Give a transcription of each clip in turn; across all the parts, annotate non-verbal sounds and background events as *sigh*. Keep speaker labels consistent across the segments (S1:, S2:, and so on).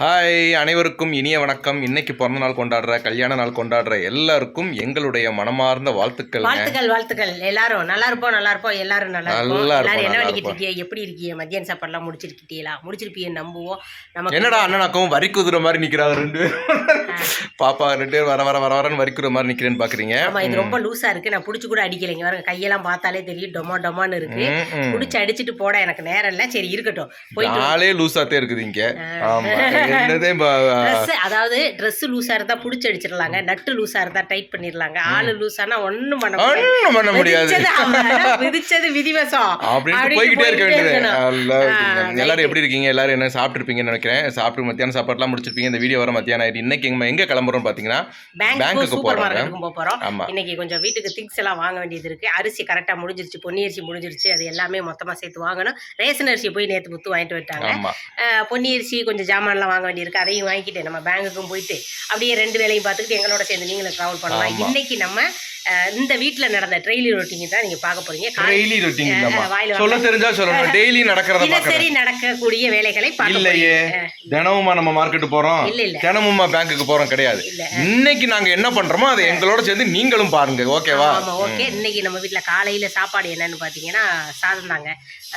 S1: Hi அனைவருக்கும் இனிய வணக்கம். இன்னைக்கு பிறந்த நாள் கொண்டாடுற கல்யாண நாள் கொண்டாடுற எல்லாருக்கும் எங்களுடைய மனமார்ந்த வாழ்த்துக்கள்
S2: வாழ்த்துக்கள் வாழ்த்துக்கள். எல்லாரும் நல்லா இருப்போம் நல்லா இருப்போம். எல்லாரும் நல்லா
S1: நல்லா இருப்போம்,
S2: எல்லாரும் என்ன பண்ணிக்கிட்டு இருக்கீங்க? எப்படி இருக்கீங்க? மத்தியான சாப்பாடுலாம் முடிச்சிருக்கீங்களா முடிச்சிருப்பீங்க நம்புவோம். நமக்கு
S1: என்னடா அண்ணன் அக்காவும் வரி குதிரை மாதிரி நிக்கிறாங்க ரெண்டு பேரும். பாப்பா ரெண்டு பேரும் வர வர வர வரன்னு வரி குதிரை மாதிரி நிக்கிறேன்னு பாக்குறீங்க.
S2: ஆமா இது ரொம்ப லூசா இருக்கு. நான் புடிச்சு கூட அடிக்கலைங்க. பாருங்க கையெல்லாம் பார்த்தாலே தெரியும். டொமா டொமான்னு இருக்கு. புடிச்சு அடிச்சிட்டு போட எனக்கு நேரம் இல்ல. சரி இருக்கட்டும். போயிட்டு
S1: நாளே லூசாத்தே இருக்குது இங்க. ஆமா.
S2: ட்ரெஸ் அதாவது Dress லூசா இருந்தா புடிச்சு அடிச்சிடலாங்க நட்டு லூசா இருந்தா டைட் பண்ணிடலாங்க. ஆளு லூசானா ஒண்ணும் பண்ண
S1: ஒண்ணும் பண்ண முடியாது.
S2: விதிச்சது விதிவசம்.
S1: அப்படின்ட்டு போய்கிட்டே இருக்க வேண்டியது. எல்லாரும் எப்படி இருக்கீங்க? எல்லாரும் என்ன சாப்பிட்டுருப்பீங்கன்னு நினைக்கிறேன். சாப்பிட்டு மத்தியானம் சாப்பாடுலாம் முடிச்சிருப்பீங்க. இந்த வீடியோ வர மத்தியானம் ஆயிட்டு இன்னைக்கு எங்க எங்க கிளம்புறோம் பாத்தீங்கன்னா
S2: பேங்க்கு
S1: பேங்க்குக்கு
S2: போறோம்.
S1: ஆமா.
S2: இன்னைக்கு கொஞ்சம் வீட்டுக்கு திங்ஸ் எல்லாம் வாங்க வேண்டியது இருக்கு. அரிசி கரெக்டா முடிஞ்சிருச்சு பொன்னி அரிசி முடிஞ்சிருச்சு. அது எல்லாமே மொத்தமா சேர்த்து வாங்கணும். ரேஷன் அரிசி போய் நேத்து முத்து வாங்கிட்டு வந்துட்டாங்க. பொன்னி அரிசி கொஞ்சம் ஜாமான்லாம் வாங்க வேண்டியிருக்கு. அதையும் வாங்கிட்டு நம்ம பேங்குக்கும் போயிட்டு அப்படியே ரெண்டு வேலையும் பார்த்துக்கிட்டு எங்களோட சேர்ந்து நீங்களும் ட்ராவல் பண்ணலாம். இன்னைக்கு நம்ம இந்த வீட்ல நடந்த ட்ரெயிலி ரொட்டிங் தான் நீங்க பார்க்க போறீங்க.
S1: டெய்லி ரொட்டீன் சொல்ல தெரிஞ்சா சொல்லணும். *laughs* டெய்லி நடக்கிறத
S2: தினசரி நடக்கக்கூடிய வேலைகளை
S1: இல்லையே. தினமுமா நம்ம மார்க்கெட் போறோம்.
S2: இல்ல இல்ல.
S1: தினமுமா பேங்க்குக்கு போறோம் கிடையாது. இன்னைக்கு நாங்க என்ன பண்றோமோ அதை எங்களோட சேர்ந்து நீங்களும் பாருங்க. ஓகேவா?
S2: ஆமா ஓகே. இன்னைக்கு நம்ம வீட்ல காலையில சாப்பாடு என்னன்னு பாத்தீங்கன்னா சாதம் தாங்க.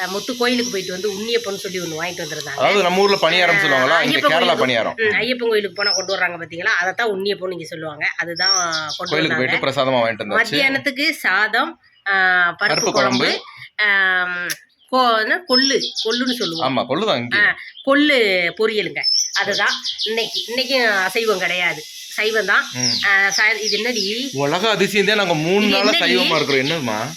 S2: முத்து கோயிலுக்கு போயிட்டு வந்து உண்ணியப்பன்னு சொல்லி ஒண்ணு வாங்கிட்டு வந்திருந்தாங்க.
S1: அதாவது நம்ம ஊர்ல பணியாரம் சொல்லுவாங்களா இங்க கேரளா பணியாரம்
S2: ஐயப்பன் கோயிலுக்கு போனா கொண்டு வர்றாங்க பாத்தீங்களா? அதைத்தான் உண்ணியப்பம் நீங்க சொல்லுவாங்க. அதுதான் கொண்டு
S1: கோயிலுக்கு
S2: வந்தாங்க.
S1: பிரசாதமா வாங்கிட்டு வந்தாச்சு.
S2: மத்தியானத்துக்கு சாதம் பருப்பு குழம்பு.
S1: குழம்பு.
S2: ஆம், கொ- என்ன, கொள்ளு கொள்ளுன்னு சொல்லுவோம்.
S1: ஆமா இங்க.
S2: கொள்ளு பொரியலுங்க. அதுதான். இன்னைக்கு இன்னைக்கும் அசைவம் கிடையாது. சைவம் தான். இது என்னடி?
S1: உலக அதிசயம் தான் நாங்க மூணு நாளா? சைவமா இருக்கிறோம். என்னம்மா?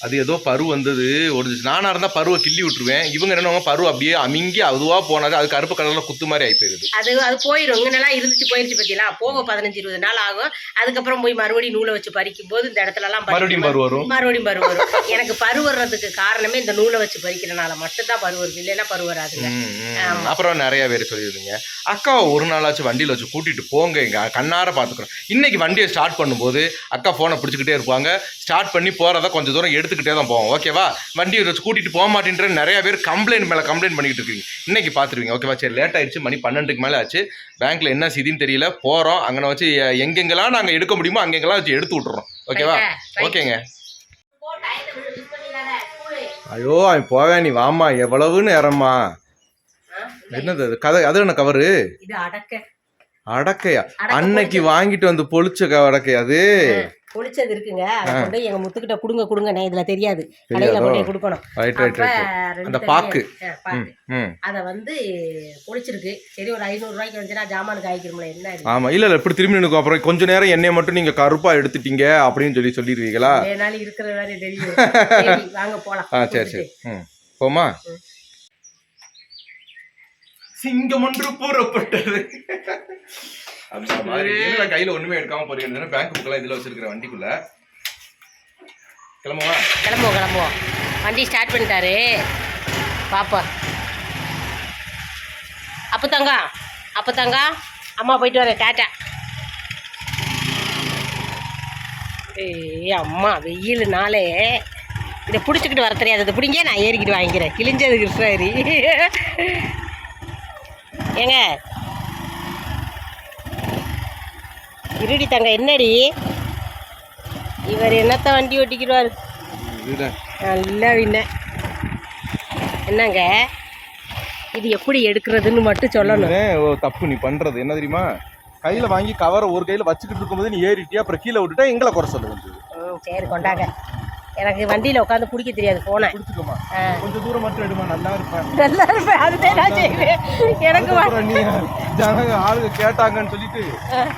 S1: அது ஏதோ பரு வந்தது. ஒரு நானா இருந்தா பருவை கிள்ளி விட்டுருவேன். இவங்க என்ன பரு அப்படியே அமிங்கி அதுவா போனது. அது கருப்பு கலர்ல குத்து மாதிரி ஆகி போயிருது.
S2: அது அது போயிடும் இங்க நல்லா இருந்துச்சு போயிருச்சு பத்தியா போக பதினஞ்சு இருபது நாள் ஆகும். அதுக்கப்புறம் போய் மறுபடியும் நூலை வச்சு பறிக்கும் போது இந்த இடத்துல எல்லாம்
S1: மறுபடியும் பரு வரும்.
S2: மறுபடியும் பரு வரும். எனக்கு பரு வர்றதுக்கு காரணமே இந்த நூலை வச்சு பறிக்கிறனால மட்டும்தான் பரு வருது. இல்லைன்னா பரு வராதுங்க.
S1: ம், ம். அப்புறம் நிறைய பேர் சொல்லியிருந்தீங்க. அக்காவை ஒரு நாளாச்சும் வண்டியில வச்சு கூட்டிட்டு போங்க. இங்க கண்ணார பாத்துக்கிறோம். இன்னைக்கு வண்டியை ஸ்டார்ட் பண்ணும்போது அக்கா போனை பிடிச்சிக்கிட்டே இருப்பாங்க. ஸ்டார்ட் பண்ணி போறத கொஞ்சம் தூரம் எடுத்துக்கிட்டே தான் போவோம். ஓகேவா வண்டியை வச்சு கூட்டிட்டு போக மாட்டேன்ற நிறைய பேர் கம்ப்ளைண்ட் மேல கம்ப்ளைண்ட் பண்ணிக்கிட்டு இருக்கீங்க. இன்னைக்கு பாத்துருவீங்க ஓகேவா சரி லேட் ஆயிடுச்சு. மணி பன்னெண்டுக்கு மேல ஆச்சு. பேங்க்ல என்ன சிதின்னு தெரியல. போறோம். அங்கே வச்சு எங்கெங்கெல்லாம் நாங்க எடுக்க முடியுமோ அங்கெங்கெல்லாம் வச்சு எடுத்து விட்டுறோம். ஓகேவா ஓகேங்க ஐயோ அவன் போவே நீ வாமா எவ்வளவு நேரம்மா என்னது அது? கதை அது என்ன கவரு
S2: இது அடக்க.
S1: அடக்கையா?
S2: அடக்க
S1: அன்னைக்கு வாங்கிட்டு வந்து பொளிச்ச க- அடக்கையா அது
S2: பொளிச்சது இருக்குங்க. அதை கொண்டு எங்க முத்துக்கிட்ட கொடுங்க கொடுங்க. நான் இதுல தெரியாது. கடையில? கொண்டு கொடுக்கணும்.
S1: அந்த பாக்கு.
S2: அதை வந்து பொளிச்சிருக்கு. சரி ஒரு ஐநூறு ரூபாய்க்கு வந்துச்சுன்னா ஜாமானுக்கு ஆயிக்கிறோம்ல என்ன?
S1: ஆமா. இல்ல இல்ல இப்படி திரும்பி நிற்கும் அப்புறம் கொஞ்ச நேரம் எண்ணெயை மட்டும் நீங்க கருப்பா எடுத்துட்டீங்க அப்படின்னு சொல்லி சொல்லிடுவீங்களா?
S2: ஏனாலும் இருக்கிற வேலை தெரியும் வாங்க போலாம்.
S1: ஆ சரி சரி. போமா சிங்கம் ஒன்று புறப்பட்டது அந்த மாதிரி. கையில ஒண்ணுமே எடுக்காம போறீங்க பேங்க் புக்கெல்லாம் இதுல வச்சிருக்கிற வண்டிக்குள்ள. கிளம்புவா
S2: கிளம்புவோம் கிளம்புவோம். வண்டி ஸ்டார்ட் பண்ணிட்டாரு. பாப்பா அப்போ தங்க அப்போ தங்க அம்மா போயிட்டு வரேன் டாட்டா. ஏய் அம்மா வெயிலுனாலே இதை பிடிச்சிக்கிட்டு வர தெரியாது. இதை பிடிங்க நான் ஏறிக்கிட்டு வாங்கிக்கிறேன். கிழிஞ்சது கிருஷ்ணகிரி. ஏங்க. இருடி தங்க என்னடி? இவர் என்னத்த வண்டி ஓட்டிக்கிறாரு
S1: இதுதான்
S2: நல்லா வின்ன என்னங்க? இது எப்படி எடுக்கிறதுன்னு மட்டும் சொல்லணும்.
S1: ஓ, தப்பு நீ பண்றது. என்ன தெரியுமா? கையில வாங்கி கவரை ஒரு கையில வச்சுக்கிட்டு இருக்கும்போது நீ ஏறிட்டியா? அப்புறம் கீழே விட்டுட்டா எங்களை குறை சொல்ல வேண்டியது.
S2: ம், சரி கொண்டாங்க. எனக்கு வண்டியில் உட்காந்து பிடிக்க தெரியாது போனேன்.
S1: கொஞ்சம் தூரம் மட்டும் எடுமா நல்லா இருப்பேன்.
S2: நல்லா இருப்பேன் அதுதான் நான் செய்வேன். எனக்கு
S1: ஜனங்க ஆளுங்க கேட்டாங்கன்னு சொல்லிட்டு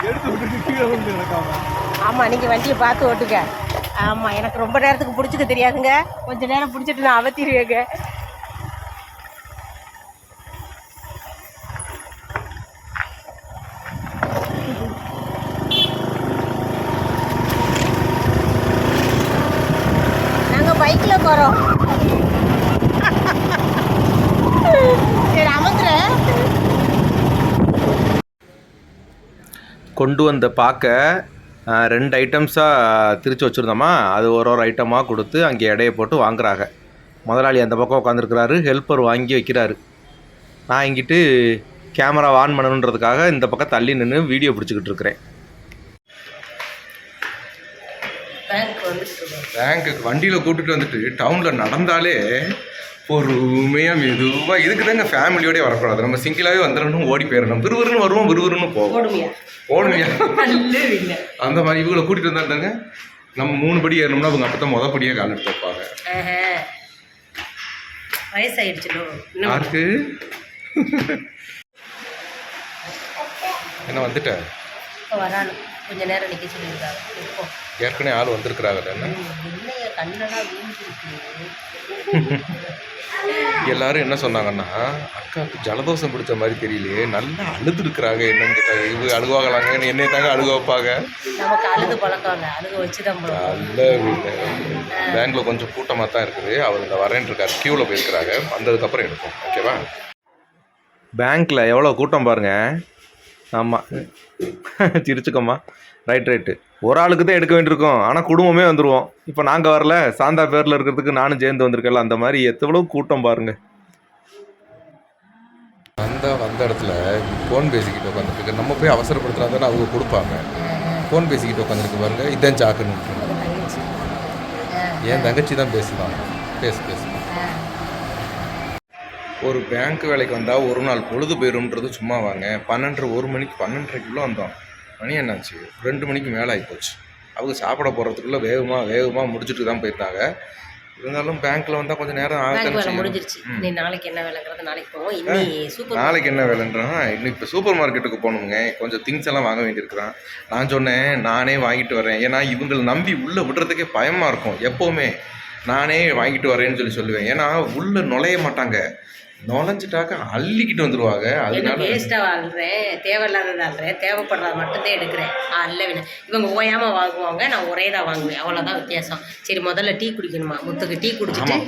S1: எடுத்து விட்டுட்டு கீழே வந்து இருக்காம
S2: ஆமாம் நீங்கள் வண்டியை பார்த்து ஓட்டுங்க. ஆமாம் எனக்கு ரொம்ப நேரத்துக்கு பிடிச்சிக்க தெரியாதுங்க. கொஞ்ச நேரம் பிடிச்சிட்டு நான் அவத்திடுவேங்க நாங்கள் பைக்கில் போகிறோம்
S1: கொண்டு வந்த பார்க்க ரெண்டு ஐட்டம்ஸாக திரிச்சு வச்சுருந்தோமா? அது ஒரு ஒரு ஐட்டமாக கொடுத்து அங்கே எடையை போட்டு வாங்குறாங்க. முதலாளி அந்த பக்கம் உட்காந்துருக்கிறாரு ஹெல்ப்பர் வாங்கி வைக்கிறாரு. நான் இங்கிட்டு கேமரா ஆன் பண்ணணுன்றதுக்காக இந்த பக்கம் தள்ளி நின்று வீடியோ பிடிச்சிக்கிட்டு இருக்கிறேன். பேங்க்குக்கு வண்டியில் கூட்டிட்டு வந்துட்டு டவுனில் நடந்தாலே பொறுமையாக மெதுவாக இதுக்கு தாங்க ஃபேமிலியோடய வரக்கூடாது. நம்ம சிங்கிளாகவே வந்துடணும் ஓடி போயிடணும். விறுவிறுன்னு வருவோம் விறுவிறுன்னு போவோம். ஓடுமையா? அந்த மாதிரி இவங்களை கூட்டிகிட்டு வந்தாருந்தாங்க நம்ம மூணு படி ஏறணும்னா அவங்க அப்போ தான் மொதல் படியே கால் எடுத்து வைப்பாங்க.
S2: வயசாயிடுச்சுலோ?
S1: யாருக்கு? *laughs* என்ன வந்துட்ட?
S2: இப்போ வரானு. கொஞ்ச நேரம் நிற்க சொல்லியிருக்காங்க.
S1: ஏற்கனவே ஆள் வந்திருக்கிறாங்க என்ன
S2: இல்லையே கண்ணெல்லாம்
S1: எல்லாரும் என்ன சொன்னாங்கன்னா அக்காவுக்கு ஜலதோஷம் பிடிச்ச மாதிரி தெரியலையே நல்லா அழுதுருக்குறாங்க என்னன்னு கேட்டாங்க இவங்க அழுவாங்களாங்க என்னை தாங்க அழுக வைப்பாங்க?
S2: நமக்கு அழுது பழக்கங்க. அழுக வச்சு தான் பழக்கம்.
S1: நல்ல பேங்க்ல கொஞ்சம் கூட்டமாக தான் இருக்குது. அவர் இந்த வரேன் இருக்காரு க்யூவில் போயிருக்கிறாங்க வந்ததுக்கப்புறம் எடுப்போம். ஓகேவா? பேங்க்கில் எவ்வளோ கூட்டம் பாருங்க. ஆமாம் சிரிச்சுக்கோம்மா ரைட் ரைட்டு ஒரு ஆளுக்கு தான் எடுக்க வேண்டியிருக்கும். ஆனால் குடும்பமே வந்துடுவோம் இப்போ நாங்கள் வரல சாந்தா பேரில் இருக்கிறதுக்கு நானும் சேர்ந்து வந்திருக்கேன்ல அந்த மாதிரி எவ்வளோ கூட்டம் பாருங்க. வந்த வந்த இடத்துல ஃபோன் பேசிக்கிட்டு உட்காந்துருக்கு நம்ம போய் அவசரப்படுத்துனா தானே அவங்க கொடுப்பாங்க. ஃபோன் பேசிக்கிட்டு உட்காந்துருக்கு பாருங்க. இதான் சாக்குன்னு. என் தங்கச்சி தான் பேசுதான் பேசு பேசு. ஒரு பேங்க் வேலைக்கு வந்தால் ஒரு நாள் பொழுது போயிரும்ன்றது சும்மா வாங்க. பன்னெண்டரை ஒரு மணிக்கு பன்னெண்டரைக்குள்ளே வந்தோம். மணி என்னாச்சு? ரெண்டு மணிக்கு மேலே ஆகிப்போச்சு அவங்க சாப்பிட போகிறதுக்குள்ளே வேகமாக வேகமாக முடிச்சுட்டு தான் போயிருந்தாங்க. இருந்தாலும் பேங்க்கில் வந்தால் கொஞ்சம் நேரம் ஆகத்தான்
S2: முடிஞ்சிருச்சு. நீ நாளைக்கு என்ன வேலைங்கிறது? நாளைக்கு போவோம்.
S1: நாளைக்கு என்ன வேலைன்றா இன்னும் இப்போ சூப்பர் மார்க்கெட்டுக்கு போகணுங்க. கொஞ்சம் திங்ஸ் எல்லாம் வாங்க வேண்டியிருக்கிறான். நான் சொன்னேன் நானே வாங்கிட்டு வரேன். ஏன்னா இவங்களை நம்பி உள்ளே விடுறதுக்கே பயமாக இருக்கும். எப்போவுமே நானே வாங்கிட்டு வரேன்னு சொல்லி சொல்லுவேன். ஏன்னா உள்ளே நுழைய மாட்டாங்க. நுழைஞ்சிட்டாக்க அள்ளிக்கிட்டு வந்துடுவாங்க அதனால
S2: வேஸ்ட்டாக வாழ்றேன் தேவையில்லாதது வாழ்றேன் தேவைப்படுறத மட்டும்தான் எடுக்கிறேன். ஆ இல்லை வேணும் இவங்க ஓயாமல் வாங்குவாங்க நான் ஒரே தான் வாங்குவேன். அவ்வளோதான் வித்தியாசம். சரி முதல்ல டீ குடிக்கணுமா? முத்துக்கு டீ குடிச்சிட்டு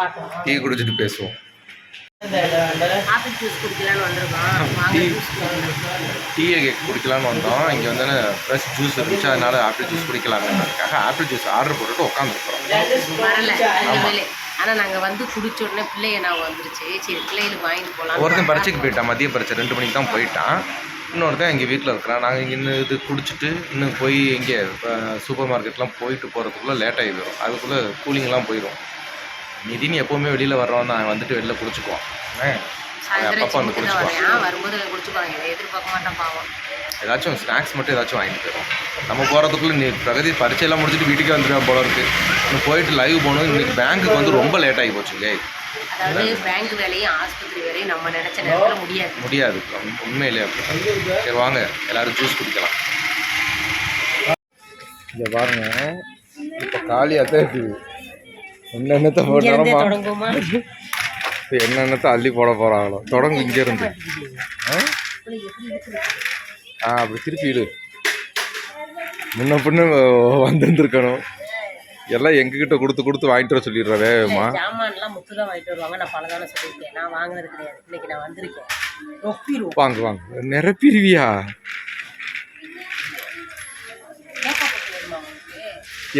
S2: பார்க்கலாம்.
S1: டீ குடிச்சிட்டு பேசுவோம்.
S2: ஆப்பிள் ஜூஸ் குடிக்கலான்னு வந்திருக்கோம்.
S1: டீயை குடிக்கலான்னு வந்தோம். இங்கே வந்து ஃப்ரெஷ் ஜூஸ் இருந்துச்சு. அதனால ஆப்பிள் ஜூஸ் குடிக்கலாம்ன்றதுக்காக ஆப்பிள் ஜூஸ் ஆர்டர் போட்டுட்டு உட்காந்துருக்குறோம்.
S2: வரல இனிமேல். ஆனால் நாங்கள் வந்து குடிச்ச உடனே பிள்ளைய நான் வந்துருச்சு. சரி பிள்ளைகளுக்கு வாங்கிட்டு போகலாம்
S1: ஒருத்தன் பரீட்சைக்கு போயிட்டான் மதிய பரீட்சை ரெண்டு மணிக்கு தான் போயிட்டான். இன்னொருத்தன் எங்கள் வீட்டில் இருக்கிறான். நாங்கள் இங்கே இன்னும் இது குடிச்சிட்டு இன்னும் போய் இங்கே சூப்பர் மார்க்கெட்லாம் போயிட்டு போகிறதுக்குள்ளே லேட் ஆகி போயிடும் அதுக்குள்ளே கூலிங்லாம் போயிடும் நிதின் எப்போவுமே வெளியில் வர்றோம் நான் வந்துட்டு வெளில குடிச்சுக்குவோம்?
S2: சாயந்தரம் வரேன் வரும்போது இதை எதிர்பார்க்க மாட்டேன் பாவம்.
S1: ஏதாச்சும் ஸ்நாக்ஸ் மட்டும் ஏதாச்சும் வாங்கிட்டு போயிடும் நம்ம போகிறதுக்குள்ளே நீ பிரகதி பரீட்சையெல்லாம் முடிச்சுட்டு வீட்டுக்கே வந்துடுவேன் போல இருக்கு. இன்னும் போயிட்டு லைவ் போகணும் இன்னைக்கு பேங்க்குக்கு வந்து ரொம்ப லேட் ஆகி போச்சு.
S2: அதாவது பேங்க் வேலையும் ஆஸ்பத்திரி வேலையும் நம்ம நினைச்ச நேரத்தில் முடியாது.
S1: முடியாது. உண்மையிலே அப்படி. சரி வாங்க. எல்லாரும் ஜூஸ் குடிக்கலாம். இங்கே பாருங்க. இப்போ காலியாக தான் இருக்குது என்னென்னத்தை
S2: தொடங்குமா
S1: என்னென்னத்தை அள்ளி போட போகிறாங்களோ தொடங்கு இங்கேருந்து. ஆ ஆ அப்படி திருப்பி இடு. முன்ன பின்ன வந்திருந்துருக்கணும். எல்லாம் எங்ககிட்ட கொடுத்து கொடுத்து வாங்கிட்டு வர சொல்லிடுற வேகமா.
S2: ஜாமான்லாம் முத்து தான் வாங்கிட்டு வருவாங்க. நான் பலதான சொல்லியிருக்கேன். நான் வாங்கினது கிடையாது. இன்னைக்கு நான் வந்திருக்கேன். ரொப்பிடுவோம்
S1: வாங்க வாங்க. நிரப்பிடுவியா?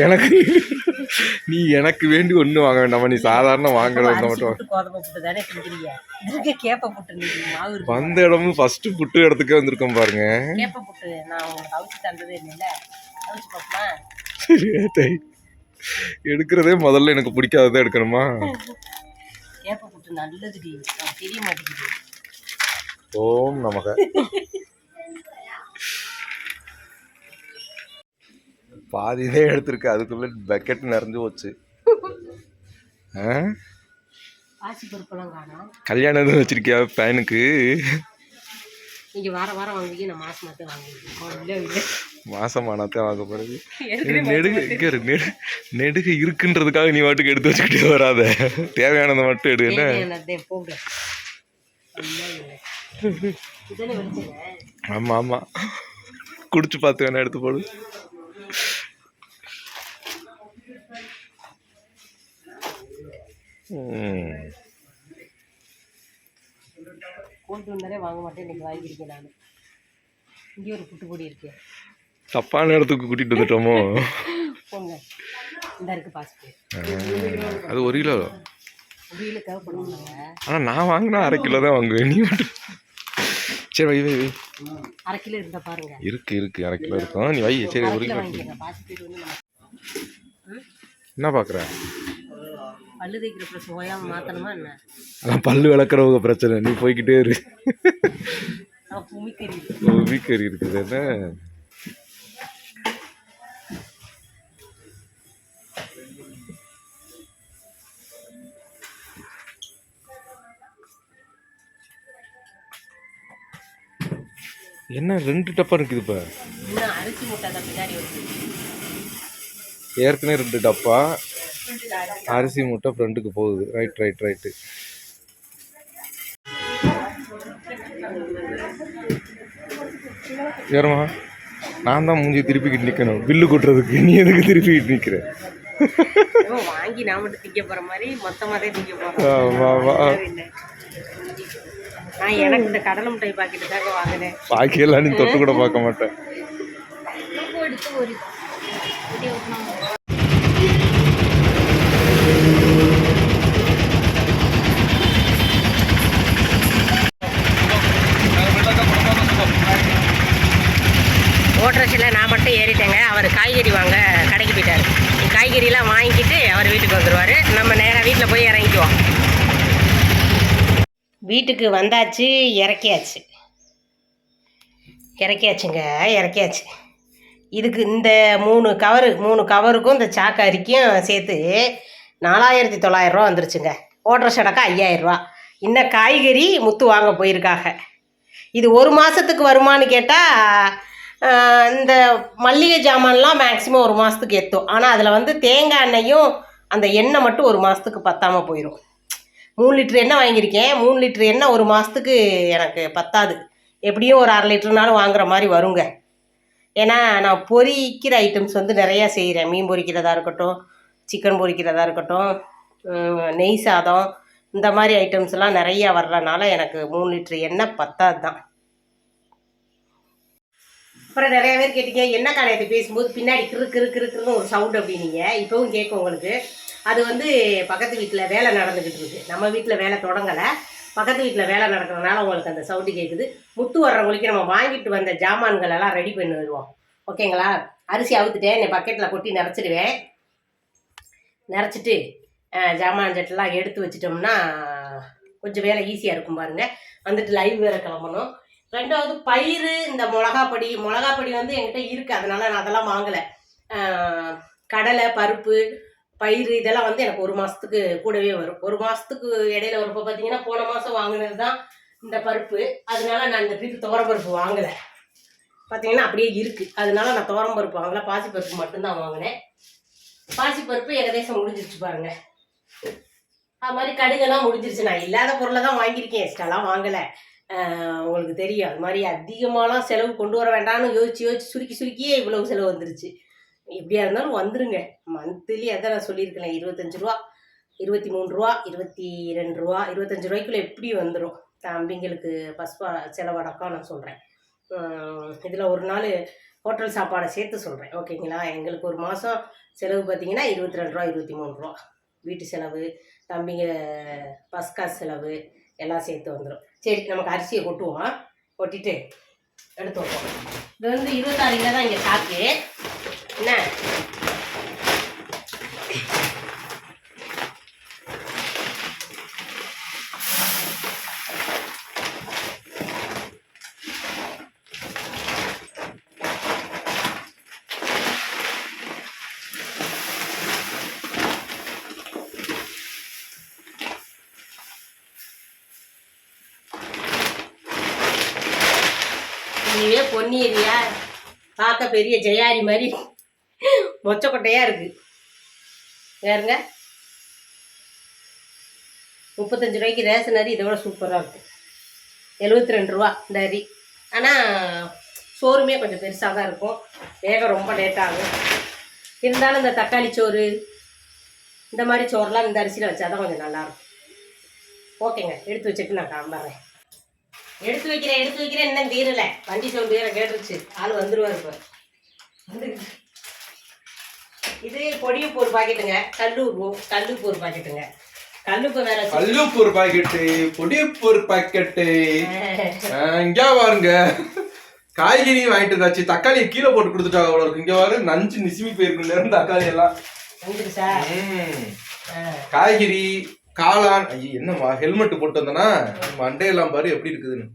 S1: எனக்கு நீ எனக்கு வேண்டி ஒன்றும் வாங்க வேண்டாமா. நீ சாதாரண வாங்குறது வந்த மட்டும் வந்த இடமும் ஃபர்ஸ்ட் புட்டு இடத்துக்கே வந்திருக்கோம் பாருங்க. தை எடுக்கிறதே முதல்ல எனக்கு பிடிக்காததான் எடுக்கணுமா?
S2: கேப்ப புட்டு நல்லதுடி. தெரிய மாட்டேங்குது.
S1: ஓம் நமக. பாதிதே எடுத்திருக்கு. அதுக்குள்ள பக்கெட் நிறைஞ்சு போச்சு. கல்யாணம் எதுவும் வச்சிருக்கியா பையனுக்கு?
S2: நீங்க வார வாரம் வாங்குவீங்க. நான்
S1: மாசமானத்தான் வாங்க
S2: ஏற்கனவே
S1: நெடுகு நெடு நெடுகு இருக்குன்றதுக்காக நீ வாட்டுக்கு எடுத்து வச்சுக்கிட்டே வராத. தேவையானதை மட்டும் எடு என்ன?
S2: தேவையானதே போங்க இல்லை, இல்லை. இதுதானே வெளிச்சங்க
S1: ஆமா ஆமா. குடிச்சு பார்த்து வேணா எடுத்து போடு. ம்.
S2: கொண்டு வந்தாலே வாங்க மாட்டேன். இன்னைக்கு வாங்கியிருக்கேன் நான். இங்கே ஒரு புட்டு பொடி இருக்கு.
S1: தப்பான இடத்துக்கு கூட்டிட்டு வந்துட்டோமோ?
S2: போங்க. இந்த இருக்கு பாசிட்டு
S1: ஆ, அது ஒரு கிலோ.
S2: வீட்டில் தேவைப்படுவாங்க
S1: ஆனால் நான் வாங்கினா அரை கிலோ தான் வாங்குவேன். நீ மட்டும். சரி வை வை வை.
S2: அரை கிலோ இருந்தா பாருங்க.
S1: இருக்கு இருக்கு. அரை கிலோ இருக்கும். நீ வை சரி ஒரு
S2: கிலோ
S1: கிலோ
S2: வாங்கிக்கோங்க பாசி பேர் வந்து நம்ம
S1: என்ன பார்க்குற?
S2: பல்லு தேய்க்கிற ப்ளஸ் ஓயாமல் மாற்றணுமா என்ன?
S1: அதான் பல்லு விளக்குறவங்க பிரச்சனை. நீ போய்க்கிட்டே இரு. வீக்கரி இருக்குது. என்ன? என்ன ரெண்டு டப்பா இருக்குது இப்போ?
S2: அரிசி மூட்டை பின்னாடி
S1: ஏற்கனவே ரெண்டு டப்பா. அரிசி மூட்டை ஃப்ரெண்டுக்கு போகுது. ரைட் ரைட் ரைட்டு ஏறமா? நான் தான் மூஞ்சி திருப்பிக்கிட்டு நிற்கணும் பில்லு கொட்டுறதுக்கு. நீ எதுக்கு திருப்பிக்கிட்டு நிற்கிற
S2: ஏதோ வாங்கி நான் மட்டும் திங்க போற மாதிரி மொத்தமாக தான் திங்க
S1: வா, வா, வா.
S2: போகிறேன் நான் எனக்கு இந்த கடலை மிட்டாய் பாக்கெட்டு தாங்க வாங்கினேன்.
S1: பாக்கியெல்லாம் நீ தொட்டு கூட பார்க்க மாட்டேன்.
S2: ஓட்டரசில் நான் மட்டும் ஏறிட்டேங்க. அவர் காய்கறி வாங்க கடைக்கு போயிட்டார். காய்கறிலாம் வாங்கிட்டு அவர் வீட்டுக்கு வந்துடுவார் நம்ம நேராக வீட்டில் போய் இறங்கிக்குவோம். வீட்டுக்கு வந்தாச்சு இறக்கியாச்சு. இறக்கியாச்சுங்க இறக்கியாச்சு. இதுக்கு இந்த மூணு கவரு மூணு கவருக்கும் இந்த சாக்கு அரிக்கும் சேர்த்து நாலாயிரத்தி தொள்ளாயிரரூவா வந்துருச்சுங்க. ஓட்டுற சடக்கா ஐயாயிரரூவா இன்னும் காய்கறி முத்து வாங்க போயிருக்காங்க. இது ஒரு மாதத்துக்கு வருமானு கேட்டால் இந்த மல்லிகை ஜாமான்லாம் மேக்ஸிமம் ஒரு மாதத்துக்கு எத்தும் ஆனால் அதில் வந்து தேங்காய் எண்ணெயும் அந்த எண்ணெய் மட்டும் ஒரு மாதத்துக்கு பத்தாமல் போயிடும் மூணு லிட்டர் எண்ணெய் வாங்கியிருக்கேன். மூணு லிட்டர் எண்ணெய் ஒரு மாதத்துக்கு எனக்கு பத்தாது. எப்படியும் ஒரு அரை லிட்டர்னாலும் வாங்குற மாதிரி வருங்க. ஏன்னா நான் பொரிக்கிற ஐட்டம்ஸ் வந்து நிறையா செய்கிறேன் மீன் பொரிக்கிறதா இருக்கட்டும் சிக்கன் பொரிக்கிறதா இருக்கட்டும் நெய் சாதம் இந்த மாதிரி ஐட்டம்ஸ்லாம் நிறையா வர்றதுனால எனக்கு மூணு லிட்டர் எண்ணெய் பத்தாது தான் அப்புறம் நிறைய பேர் கேட்டீங்க என்ன காலையத்தை பேசும்போது பின்னாடி கிறு கிறு கிறு ஒரு சவுண்ட் அப்படின்னீங்க. இப்போவும் கேட்கும் உங்களுக்கு. அது வந்து பக்கத்து வீட்டில் வேலை நடந்துக்கிட்டு இருக்கு. நம்ம வீட்டில் வேலை தொடங்கலை. பக்கத்து வீட்டில் வேலை நடக்கிறதுனால உங்களுக்கு அந்த சவுண்டு கேட்குது முத்து வர்றவங்களுக்கு நம்ம வாங்கிட்டு வந்த ஜாமான்கள் எல்லாம் ரெடி பண்ணிடுவோம். ஓகேங்களா அரிசி அவுத்துட்டேன். இந்த பக்கெட்டில் கொட்டி நிறச்சிடுவேன். நிறச்சிட்டு ஜாமான் செட்டெல்லாம் எடுத்து வச்சிட்டோம்னா கொஞ்சம் வேலை ஈஸியாக இருக்கும் பாருங்கள் வந்துட்டு லைவ் வேற கிளம்பணும். ரெண்டாவது பயிறு இந்த மிளகாப்பொடி மிளகாப்பொடி வந்து என்கிட்ட இருக்குது அதனால நான் அதெல்லாம் வாங்கலை. கடலை பருப்பு பயிறு இதெல்லாம் வந்து எனக்கு ஒரு மாதத்துக்கு கூடவே வரும். ஒரு மாதத்துக்கு இடையில வரப்போ இப்போ பார்த்தீங்கன்னா போன மாதம் வாங்கினது தான் இந்த பருப்பு. அதனால நான் இந்த ட்ரிப் துவரம்பருப்பு வாங்கலை. பார்த்தீங்கன்னா அப்படியே இருக்குது அதனால நான் துவரம்பருப்பு வாங்கலை. பாசிப்பருப்பு மட்டும்தான் வாங்கினேன். பாசிப்பருப்பு ஏகதேசம் முடிஞ்சிருச்சு பாருங்க. அது மாதிரி கடுகெல்லாம் முடிஞ்சிருச்சு. நான் இல்லாத பொருளை தான் வாங்கியிருக்கேன். எக்ஸ்ட்ராலாம் வாங்கலை. உங்களுக்கு தெரியும். அது மாதிரி அதிகமாலாம் செலவு கொண்டு வர வேண்டாம்னு யோசிச்சு யோசிச்சு சுருக்கி சுருக்கியே இவ்வளவு செலவு வந்துருச்சு. எப்படியா இருந்தாலும் வந்துருங்க. மந்த்லி அதான் நான் சொல்லியிருக்கேன் இருபத்தஞ்சு ரூபா இருபத்தி மூணு ரூபா இருபத்தி ரெண்டு ரூபா இருபத்தஞ்சு ரூபாய்க்குள்ள எப்படி வந்துடும் தம்பிங்களுக்கு பஸ் செலவடக்கம் நான் சொல்கிறேன் இதில் ஒரு நாள் ஹோட்டல் சாப்பாடை சேர்த்து சொல்கிறேன் ஓகேங்களா எங்களுக்கு ஒரு மாதம் செலவு பார்த்தீங்கன்னா இருபத்தி ரெண்டு ரூபா இருபத்தி மூணு ரூபா. வீட்டு செலவு தம்பிங்க பஸ் காசு செலவு எல்லாம் சேர்த்து வந்துடும் சரி நமக்கு அரிசியை கொட்டுவோம்? கொட்டிட்டு எடுத்து வைப்போம். இது வந்து இருபத்தாறு கிலோ தான் இங்கே சாக்கு என்ன? இதுவே பொன்னியரியா பார்க்க பெரிய ஜெயாரி மாதிரி. மொச்சக்கொட்டையாக இருக்கு. வேறுங்க முப்பத்தஞ்சு ரூபாய்க்கு ரேஷன் அரி இதை விட சூப்பராக இருக்கும் எழுபத்தி ரெண்டு ரூபா இந்த அரி ஆனால் சோறுமே கொஞ்சம் பெருசாக தான் இருக்கும். வேக ரொம்ப லேட் ஆகும். இருந்தாலும் இந்த தக்காளி சோறு இந்த மாதிரி சோறுலாம் இந்த அரிசியில் வச்சா தான் கொஞ்சம் நல்லாயிருக்கும் ஓகேங்க எடுத்து வச்சுட்டு நான் கிளம்புறேன். எடுத்து வைக்கிறேன் எடுத்து வைக்கிறேன் இன்னும் தீரல வண்டி சவுண்டு வேற கேட்டுருச்சு. ஆள் வந்துருவார் இப்போ. இது பொடியுப்பு ஒரு பாக்கெட்டுங்க. கல்லூப்பு கல்லுப்பு ஒரு பாக்கெட்டுங்க. கல்லுப்பு வேற
S1: கல்லுப்பு ஒரு பாக்கெட்டு பொடிப்பு ஒரு பாக்கெட்டு. இங்க பாருங்க. காய்கறி வாங்கிட்டு வந்தாச்சு. தக்காளியை கீழே போட்டு கொடுத்துட்டாங்க அவ்வளோ இருக்கு. இங்க பாரு நஞ்சு நிசிமி போயிருக்கு நேரம் தக்காளி எல்லாம். காய்கறி காளான் ஐயோ என்னம்மா ஹெல்மெட் போட்டு வந்தனா மண்டையெல்லாம் பாரு எப்படி இருக்குதுன்னு.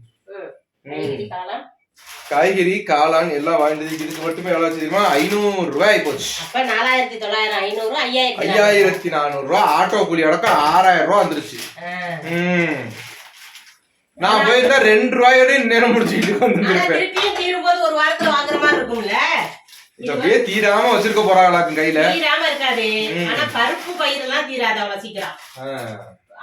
S2: காய்கறி காளான்
S1: எல்லாம் வாங்கிட்டு இதுக்கு மட்டுமே எவ்வளவு தெரியுமா ஐநூறு ரூபாய் போச்சு
S2: அப்ப நாலாயிரத்தி தொள்ளாயிரம் ஐநூறு ஐயாயிரத்தி நானூறு.
S1: ரூபா ஆட்டோ கூலி அடக்கம் ஆறாயிரம் ரூபா வந்துருச்சு. ம். நான் போயிருந்தா ரெண்டு ரூபாயோட நேரம் முடிச்சுக்கிட்டு வந்துருப்பேன்
S2: ஒரு வாரத்துல வாங்குற
S1: இது அப்படியே தீராம வச்சிருக்க போறாங்களாக்கும் கையில.
S2: தீராம இருக்காது. ஆனா பருப்பு பயிரெல்லாம் தீராது அவ்வளவு சீக்கிரம்.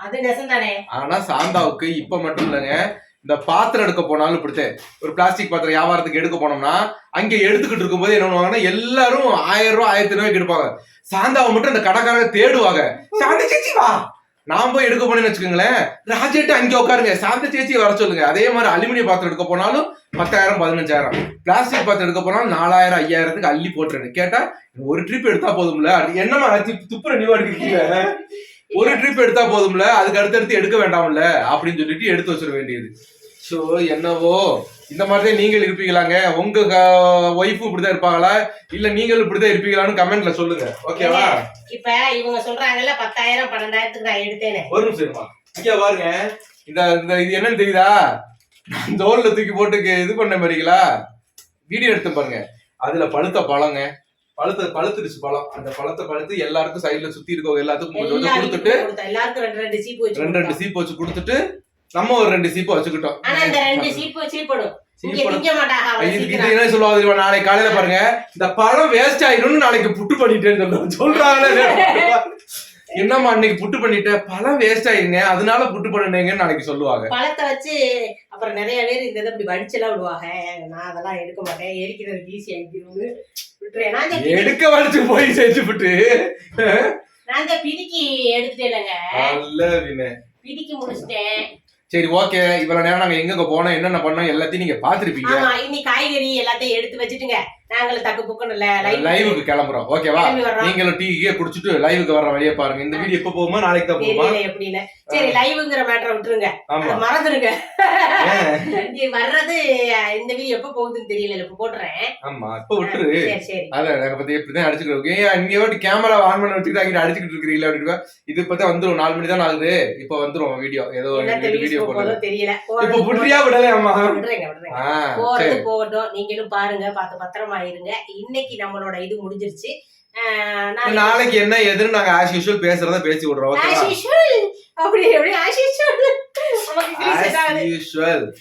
S2: அது நெசந்தானே?
S1: ஆனா சாந்தாவுக்கு இப்ப மட்டும் இல்லைங்க. இந்த பாத்திரம் எடுக்க போனாலும் இப்படித்தே. ஒரு பிளாஸ்டிக் பாத்திரம் வியாபாரத்துக்கு எடுக்க போனோம்னா அங்க எடுத்துக்கிட்டு இருக்கும்போது என்ன பண்ணுவாங்கன்னா எல்லாரும் ஆயிரம் ரூபாய் ஆயிரத்தி ரூபாய்க்கு எடுப்பாங்க. சாந்தாவை மட்டும் அந்த கடைக்காரங்க தேடுவாங்க. சாந்த சேச்சி வா. நான் போய் எடுக்க போனேன்னு வச்சுக்கோங்களேன். ராஜேட்டு அங்கே உட்காருங்க. சாந்த சேச்சி வர சொல்லுங்க. அதே மாதிரி அலுமினியம் பாத்திரம் எடுக்க போனாலும் பத்தாயிரம் பதினஞ்சாயிரம். பிளாஸ்டிக் பாத்திரம் எடுக்க போனாலும் நாலாயிரம் ஐயாயிரத்துக்கு அள்ளி போட்டுருன்னு கேட்டா ஒரு ட்ரிப் எடுத்தா போதும்ல? என்னமா துப்புற துப்புர எடுக்கிறீங்க ஒரு ட்ரிப் எடுத்தா போதும்ல? அதுக்கு அடுத்தடுத்து எடுக்க வேண்டாம்ல? அப்படின்னு சொல்லிட்டு எடுத்து வச்சிட வேண்டியது. ஸோ என்னவோ இந்த மாதிரி நீங்கள் இருப்பீங்களாங்க. உங்க ஒய்ஃபும் இப்படிதான் இருப்பாங்களா? இல்ல நீங்களும் இப்படிதான் இருப்பீங்களான்னு கமெண்ட்ல சொல்லுங்க. ஓகேவா
S2: இப்ப இவங்க சொல்றாங்கல்ல பத்தாயிரம் பன்னெண்டாயிரத்துக்கு நான் எடுத்தேனே
S1: ஒரு நிமிஷம் இங்க பாருங்க. இந்த இந்த இது என்னன்னு தெரியுதா? தோல்ல தூக்கி போட்டு இது பண்ண மாதிரிங்களா? வீடியோ எடுத்து பாருங்க. அதுல பழுத்த பழங்க. பழுத்த பழுத்துருச்சு பழம். அந்த பழத்தை பழுத்து எல்லாருக்கும் சைடுல சுத்தி இருக்கவங்க எல்லாத்துக்கும் கொடுத்துட்டு
S2: ரெண்டு ரெண்டு. சீப்பு வச்சு
S1: கொடுத்துட்டு நம்ம ஒரு ரெண்டு சீப்பு வச்சுக்கிட்டோம்.
S2: ஆனா இந்த ரெண்டு சீப்பு சீப்படும்.
S1: என்ன சொல்லுவாங்க தெரியுமா? நாளைக்கு காலையில பாருங்க இந்த பழம் வேஸ்ட் ஆயிரும்னு நாளைக்கு புட்டு பண்ணிட்டேன்னு சொல்லுவாங்க சொல்றாங்களே என்னம்மா அன்னைக்கு புட்டு பண்ணிட்ட? பழம் வேஸ்ட் ஆயிருங்க அதனால புட்டு பண்ணுனீங்கன்னு நாளைக்கு சொல்லுவாங்க.
S2: பழத்தை வச்சு அப்புறம் நிறைய பேர் இந்த இதை இப்படி வடிச்செல்லாம் விடுவாங்க. நான் அதெல்லாம் எடுக்க மாட்டேன். எரிக்கிறதுக்கு ஈஸி பிதி-
S1: எடுக்க வரைச்சு போய் செஞ்சு புட்டு
S2: நான் இந்த
S1: நல்ல வினு.
S2: பிதிக்கி முடிச்சிட்டேன்.
S1: சரி ஓகே இவ்வளவு நேரம் நாங்க எங்க போனோம் என்னென்ன பண்ணோம் எல்லாத்தையும் நீங்க பாத்துருப்பீங்க
S2: இன்னைக்கு காய்கறி எல்லாத்தையும் எடுத்து வச்சுட்டுங்க. நாங்களும் தக்கு புக்குன்னு
S1: லைவுக்கு கிளம்புறோம். ஓகேவா நீங்களும் டீ கீ குடிச்சிட்டு லைவுக்கு வர்ற வழியை பாருங்க. இந்த வீடியோ எப்ப போகுமா நாளைக்கு தான் போகுமா?
S2: சரி லைவுங்கிற மேட்டரை விட்டுருங்க. அதை மறந்துருங்க. வர்றது இந்த வீடியோ எப்ப போகுதுன்னு தெரியல. இப்ப
S1: ஆமா இப்ப விட்டுரு. அதான் எனக்கு பத்தி இப்படிதான் அடிச்சுக்கிறோம் ஏன் இங்க வாட்டி கேமரா ஆன் பண்ண வச்சுக்கிட்டு அங்கிட்ட அடிச்சுக்கிட்டு இருக்கிறீங்களா அப்படின்னு இது வந்துரும். நாலு மணி தான் ஆகுது. இப்ப வந்துரும் வீடியோ. ஏதோ வீடியோ போடுறது
S2: தெரியல.
S1: இப்ப புட்ரியா விடலையாமா
S2: போறது போகட்டும். நீங்களும் பாருங்க. பார்த்து பத்திரமா இருங்க இன்னைக்கு நம்மளோட இது முடிஞ்சிருச்சு. நாளைக்கு-
S1: என்ன எதுன்னு நாங்க ஆஸ் யூஷுவல் பேசுறத பேசி விடுறோம் ஓகேவா
S2: usual. அப்படி எப்படி as usual. நமக்கு.
S1: As usual.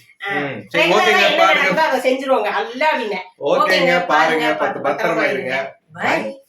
S1: சரி ஓகேங்க பாருங்க.
S2: செஞ்சிருவாங்க. வின்ன
S1: ஓகேங்க பாருங்க பத்து பத்திரமா இருங்க.
S2: பை